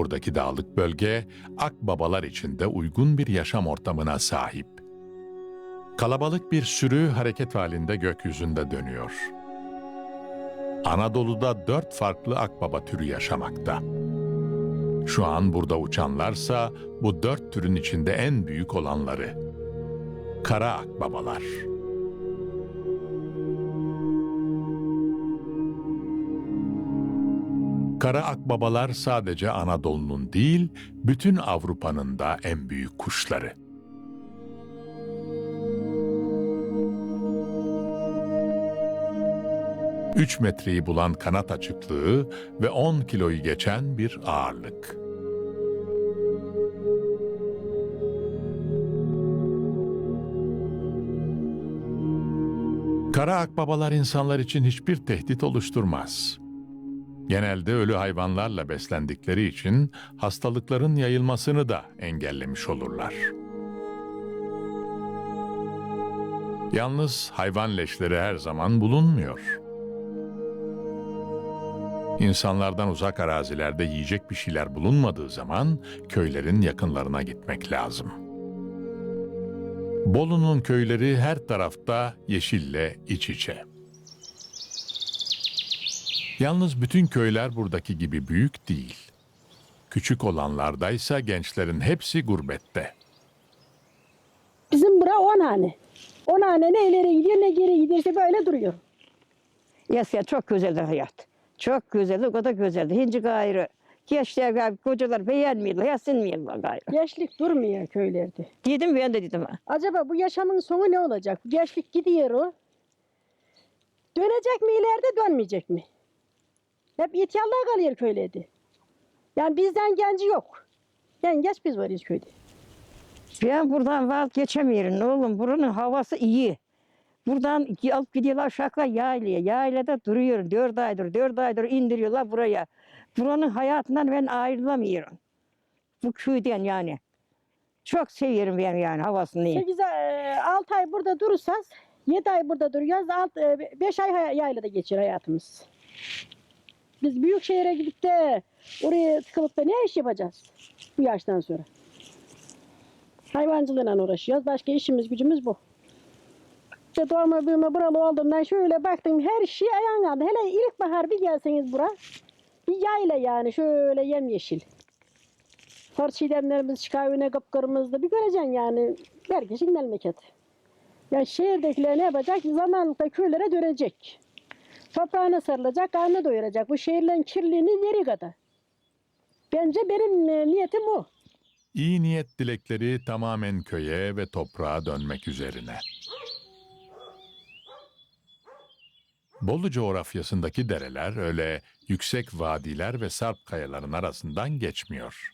Buradaki dağlık bölge akbabalar için de uygun bir yaşam ortamına sahip. Kalabalık bir sürü hareket halinde gökyüzünde dönüyor. Anadolu'da dört farklı akbaba türü yaşamakta. Şu an burada uçanlarsa bu dört türün içinde en büyük olanları. Kara akbabalar. Kara akbabalar sadece Anadolu'nun değil, bütün Avrupa'nın da en büyük kuşları. Üç metreyi bulan kanat açıklığı ve 10 kiloyu geçen bir ağırlık. Kara akbabalar insanlar için hiçbir tehdit oluşturmaz. Genelde ölü hayvanlarla beslendikleri için hastalıkların yayılmasını da engellemiş olurlar. Yalnız hayvan leşleri her zaman bulunmuyor. İnsanlardan uzak arazilerde yiyecek bir şeyler bulunmadığı zaman köylerin yakınlarına gitmek lazım. Bolu'nun köyleri her tarafta yeşille iç içe. Yalnız bütün köyler buradaki gibi büyük değil. Küçük olanlardaysa gençlerin hepsi gurbette. Bizim bura 10 hane. 10 hane ne ileri gidiyor ne geri gidiyorsa böyle duruyor. Eskiden çok güzeldi hayat. Çok güzeldi, o kadar güzeldi. Hinci gayrı. Gençler gayrı, kocalar beğenmiyorlar, yasinmiyorlar gayrı. Gençlik durmuyor köylerde. Dedim ben de dedim ha. Acaba bu yaşamın sonu ne olacak? Gençlik gidiyor o. Dönecek mi ileride dönmeyecek mi? Hep ihtiyarlar kalıyor köylerde. Yani bizden genci yok. Yani geç biz varız köyde. Ben buradan vazgeçemiyorum oğlum. Buranın havası iyi. Buradan alıp gidiyorlar aşağı yaylaya. Yaylada duruyorum. Dört aydır, dört aydır indiriyorlar buraya. Buranın hayatından ben ayrılamıyorum. Bu köyden yani. Çok seviyorum ben yani havasını. 8 6 ay burada durursanız 7 ay burada duruyoruz. 5 ay yaylada geçiyor hayatımız. Biz büyük şehire gidip de oraya tıkılıp da ne iş yapacağız bu yaştan sonra? Hayvancılığıyla uğraşıyoruz. Başka işimiz gücümüz bu. İşte doğma büyüme buralı olduğumdan şöyle baktım her şey ayağın aldı. Hele ilkbahar bir gelseniz bura bir yayla yani şöyle yemyeşil. Hor çiğdemlerimiz çıkıyor yine kıpkırmızı. Bir göreceksin yani herkesin memleketi. Ya şehirdekiler ne yapacak? Zamanlıkta köylere dönecek. Toprağına sarılacak, karnını doyuracak. Bu şehirlerin kirliliğini yeri kadar. Bence benim e, niyetim o. İyi niyet dilekleri tamamen köye ve toprağa dönmek üzerine. Bolu coğrafyasındaki dereler öyle yüksek vadiler ve sarp kayaların arasından geçmiyor.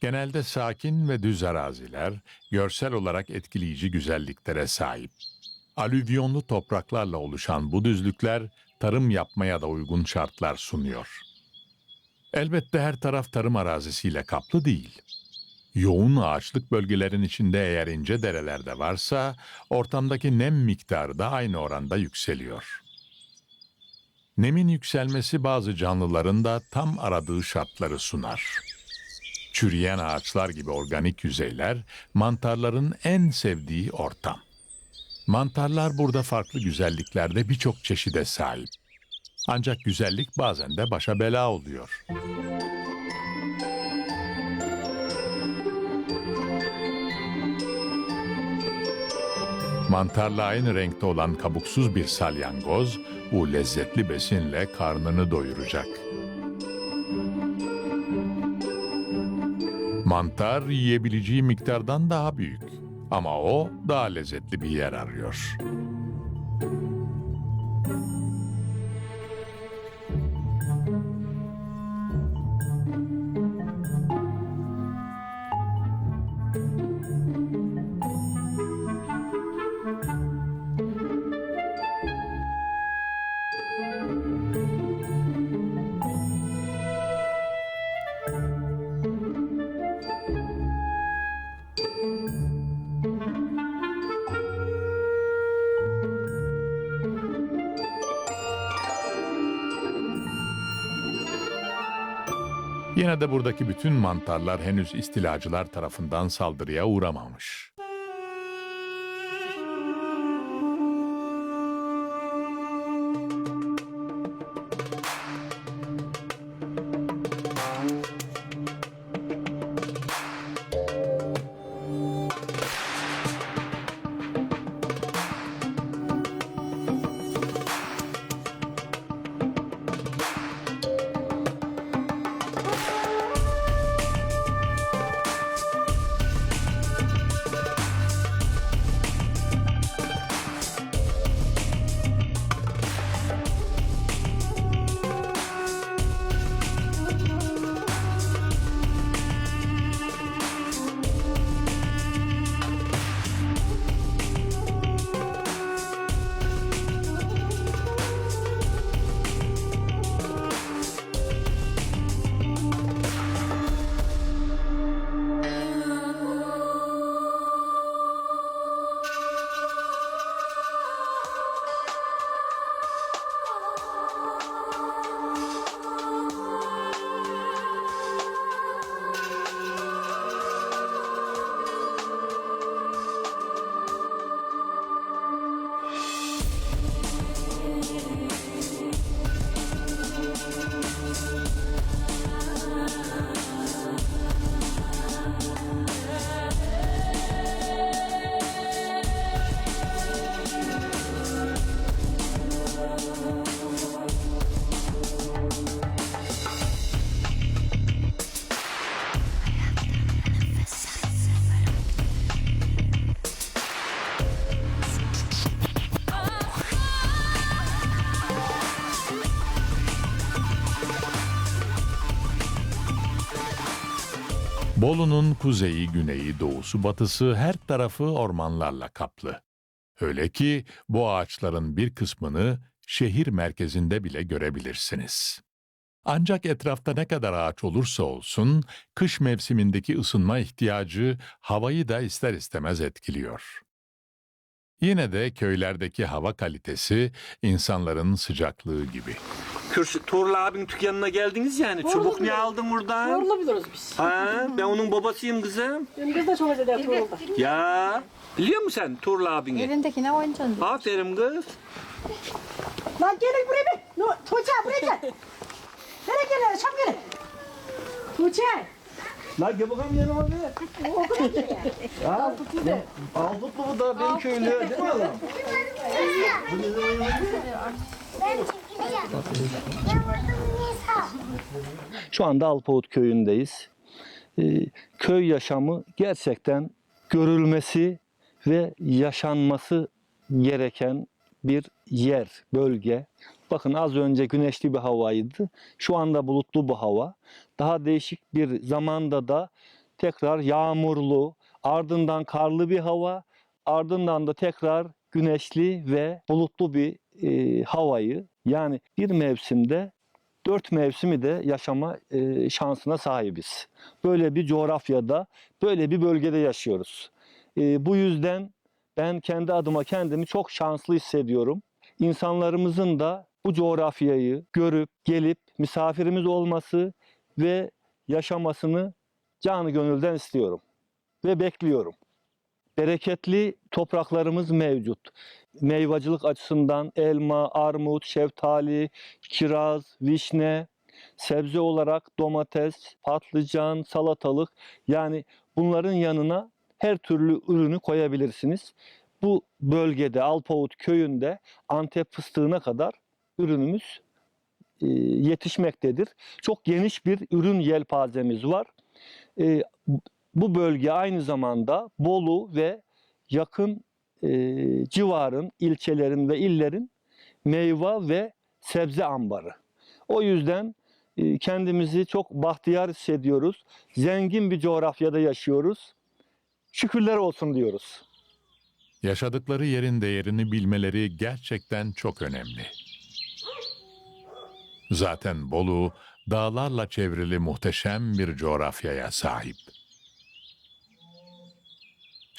Genelde sakin ve düz araziler, görsel olarak etkileyici güzelliklere sahip. Alüvyonlu topraklarla oluşan bu düzlükler tarım yapmaya da uygun şartlar sunuyor. Elbette her taraf tarım arazisiyle kaplı değil. Yoğun ağaçlık bölgelerin içinde eğer ince dereler de varsa ortamdaki nem miktarı da aynı oranda yükseliyor. Nemin yükselmesi bazı canlıların da tam aradığı şartları sunar. Çürüyen ağaçlar gibi organik yüzeyler mantarların en sevdiği ortam. Mantarlar burada farklı güzelliklerde birçok çeşide sahip. Ancak güzellik bazen de başa bela oluyor. Mantarla aynı renkte olan kabuksuz bir salyangoz bu lezzetli besinle karnını doyuracak. Mantar yiyebileceği miktardan daha büyük ama o daha lezzetli bir yer arıyor. Yine de buradaki bütün mantarlar henüz istilacılar tarafından saldırıya uğramamış. Bolu'nun kuzeyi, güneyi, doğusu, batısı her tarafı ormanlarla kaplı. Öyle ki bu ağaçların bir kısmını şehir merkezinde bile görebilirsiniz. Ancak etrafta ne kadar ağaç olursa olsun, kış mevsimindeki ısınma ihtiyacı havayı da ister istemez etkiliyor. Yine de köylerdeki hava kalitesi insanların sıcaklığı gibi. Kürsü, Tuğrul abin dükkanına geldiniz yani. Çubuk ne aldın buradan? Tuğrul'u biliriz biz. Ha, ben onun babasıyım kızım. Biz de çok ödedik Tuğrul'da. Ya, biliyor musun sen Tuğrul abini? Elindekine oynayacaksın. Aferin kız. Lan gelin buraya bir. No, Tuğçe buraya gel. Nereye gel? Çabuk gelin. Tuğçe. La gel bakalım yanıma bir. Ha? Aldutlu bu da benim köylü değil mi oğlum? Şu anda Alpavut köyündeyiz. Ee, köy yaşamı gerçekten görülmesi ve yaşanması gereken bir yer, bölge. Bakın az önce güneşli bir havaydı. Şu anda bulutlu bu hava. Daha değişik bir zamanda da tekrar yağmurlu, ardından karlı bir hava, ardından da tekrar güneşli ve bulutlu bir e, havayı yani bir mevsimde dört mevsimi de yaşama e, şansına sahibiz. Böyle bir coğrafyada, böyle bir bölgede yaşıyoruz. E, bu yüzden ben kendi adıma kendimi çok şanslı hissediyorum. İnsanlarımızın da bu coğrafyayı görüp gelip misafirimiz olması ve yaşamasını canı gönülden istiyorum ve bekliyorum. Bereketli topraklarımız mevcut. Meyvacılık açısından elma, armut, şeftali, kiraz, vişne, sebze olarak domates, patlıcan, salatalık yani bunların yanına her türlü ürünü koyabilirsiniz. Bu bölgede Alpavut köyünde Antep fıstığına kadar ürünümüz e, yetişmektedir. Çok geniş bir ürün yelpazemiz var. E, bu bölge aynı zamanda Bolu ve yakın e, civarın, ilçelerin ve illerin meyve ve sebze ambarı. O yüzden e, kendimizi çok bahtiyar hissediyoruz. Zengin bir coğrafyada yaşıyoruz. Şükürler olsun diyoruz. Yaşadıkları yerin değerini bilmeleri gerçekten çok önemli. Zaten Bolu dağlarla çevrili muhteşem bir coğrafyaya sahip.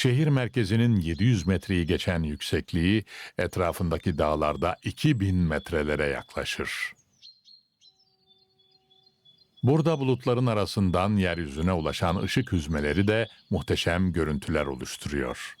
Şehir merkezinin 700 metreyi geçen yüksekliği etrafındaki dağlarda 2000 metrelere yaklaşır. Burada bulutların arasından yeryüzüne ulaşan ışık hüzmeleri de muhteşem görüntüler oluşturuyor.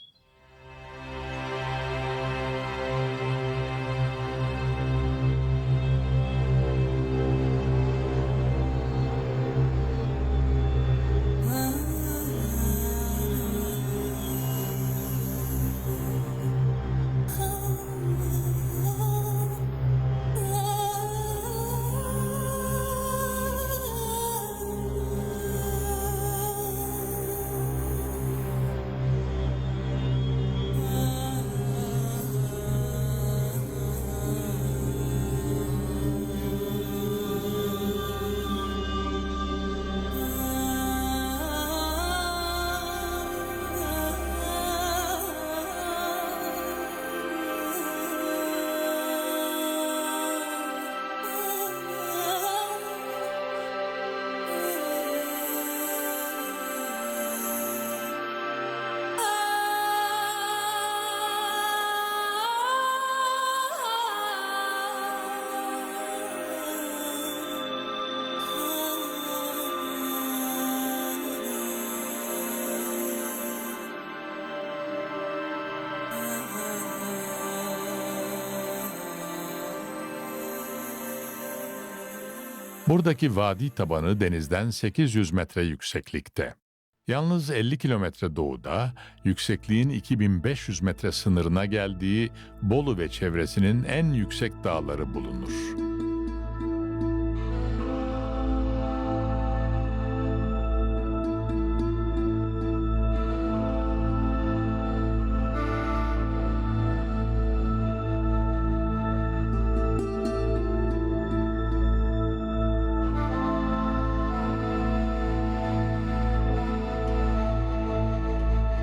Buradaki vadi tabanı denizden 800 metre yükseklikte. Yalnız 50 kilometre doğuda yüksekliğin 2500 metre sınırına geldiği Bolu ve çevresinin en yüksek dağları bulunur.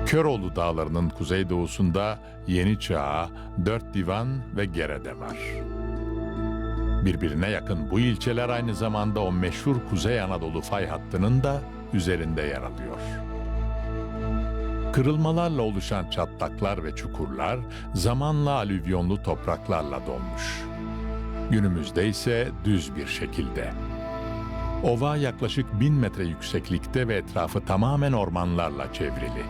Köroğlu Dağları'nın kuzeydoğusunda Yeni Çağ, Dört Divan ve Gerede var. Birbirine yakın bu ilçeler aynı zamanda o meşhur Kuzey Anadolu fay hattının da üzerinde yer alıyor. Kırılmalarla oluşan çatlaklar ve çukurlar zamanla alüvyonlu topraklarla dolmuş. Günümüzde ise düz bir şekilde. Ova yaklaşık bin metre yükseklikte ve etrafı tamamen ormanlarla çevrili.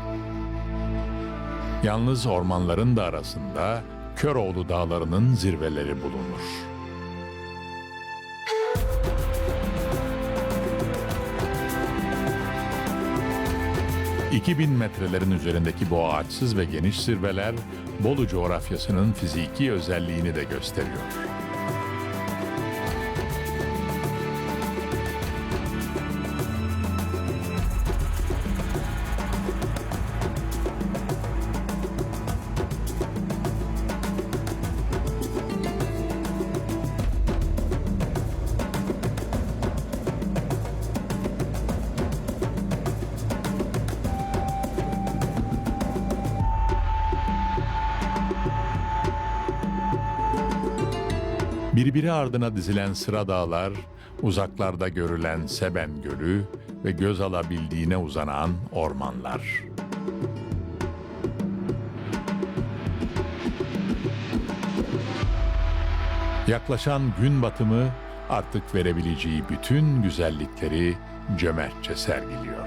Yalnız ormanların da arasında Köroğlu Dağları'nın zirveleri bulunur. ...2000 metrelerin üzerindeki bu ağaçsız ve geniş zirveler... ...Bolu coğrafyasının fiziki özelliğini de gösteriyor. Birbiri ardına dizilen sıra dağlar, uzaklarda görülen Seben Gölü ve göz alabildiğine uzanan ormanlar. Yaklaşan gün batımı artık verebileceği bütün güzellikleri cömertçe sergiliyor.